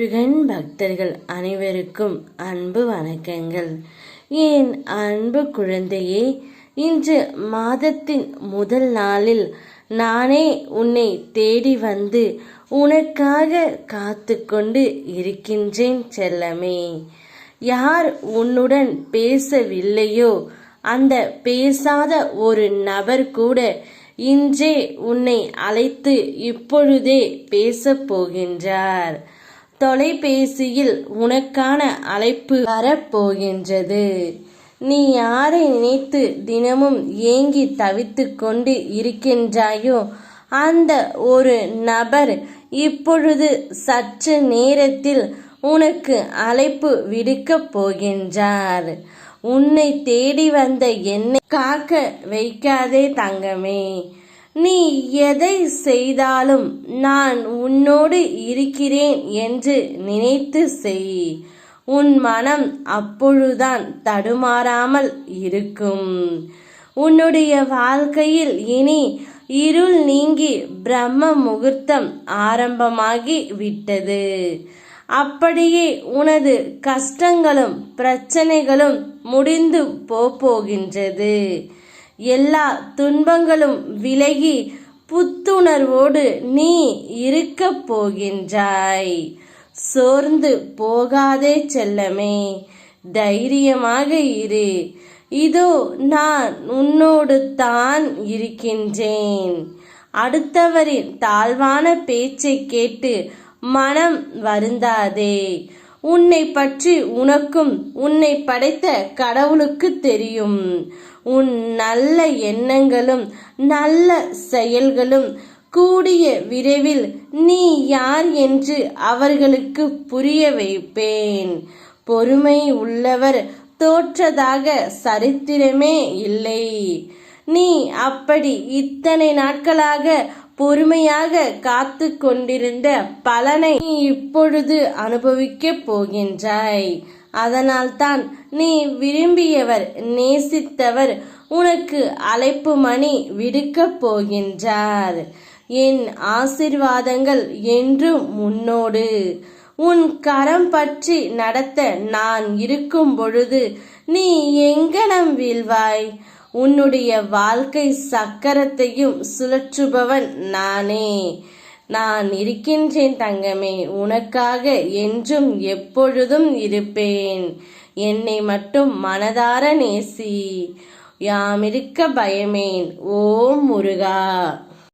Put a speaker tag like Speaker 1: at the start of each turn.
Speaker 1: முருகன் பக்தர்கள் அனைவருக்கும் அன்பு வணக்கங்கள். என் அன்பு குழந்தையே இன்று மாதத்தின் முதல் நாளில் நானே உன்னை தேடி வந்து உனக்காக காத்து கொண்டு இருக்கின்றேன் செல்லமே. யார் உன்னுடன் பேசவில்லையோ அந்த பேசாத ஒரு நபர் கூட இன்றே உன்னை அழைத்து இப்பொழுதே பேசப் போகின்றார். தொலைபேசியில் உனக்கான அழைப்பு வரப்போகின்றது. நீ யாரை நினைத்து தினமும் ஏங்கி தவித்து கொண்டு இருக்கின்றாயோ அந்த ஒரு நபர் இப்பொழுது சற்று நேரத்தில் உனக்கு அழைப்பு விடுக்கப் போகின்றார். உன்னை தேடி வந்த என்னை காக்க வைக்காதே தங்கமே. நீ எதை செய்தாலும் நான் உன்னோடு இருக்கிறேன் என்று நினைத்து செய். உன் மனம் அப்பொழுதுதான் தடுமாறாமல் இருக்கும். உன்னுடைய வாழ்க்கையில் இனி இருள் நீங்கி பிரம்ம முகூர்த்தம் ஆரம்பமாகி விட்டது. அப்படியே உனது கஷ்டங்களும் பிரச்சனைகளும் முடிந்து போகின்றது. எல்லா துன்பங்களும் விலகி புத்துணர்வோடு நீ இருக்க போகின்றாய். சோர்ந்து போகாதே செல்லமே தைரியமாக இரு. இதோ நான் உன்னோடு தான் இருக்கின்றேன். அடுத்தவரின் தாழ்வான பேச்சை கேட்டு மனம் வருந்தாதே. உன்னை பற்றி உனக்கும் உன்னை படைத்த கடவுளுக்கு தெரியும். உன் நல்ல எண்ணங்களும் நல்ல செயல்களும் கூடிய விரைவில் நீ யார் என்று அவர்களுக்கு புரிய வைப்பேன். பொறுமை உள்ளவர் தோற்றதாக சரித்திரமே இல்லை. நீ அப்படி இத்தனை நாட்களாக பொறுமையாக காத்து கொண்டிருந்த பலனை நீ இப்பொழுது அனுபவிக்கப் போகின்றாய். அதனால்தான் நீ விரும்பியவர் நேசித்தவர் உனக்கு அழைப்பு மணி விடுக்கப் போகின்றார். என் ஆசிர்வாதங்கள் என்றும் முன்னோடு உன் கரம் பற்றி நடத்த நான் இருக்கும் பொழுது நீ எங்கனம் வீழ்வாய்? உன்னுடைய வாழ்க்கை சக்கரத்தையும் சுழற்றுபவன் நானே. நான் இருக்கின்றேன் தங்கமே உனக்காக என்றும் எப்பொழுதும் இருப்பேன். என்னை மட்டும் மனதார நேசி. யாமிருக்க பயமேன் ஓம் முருகா!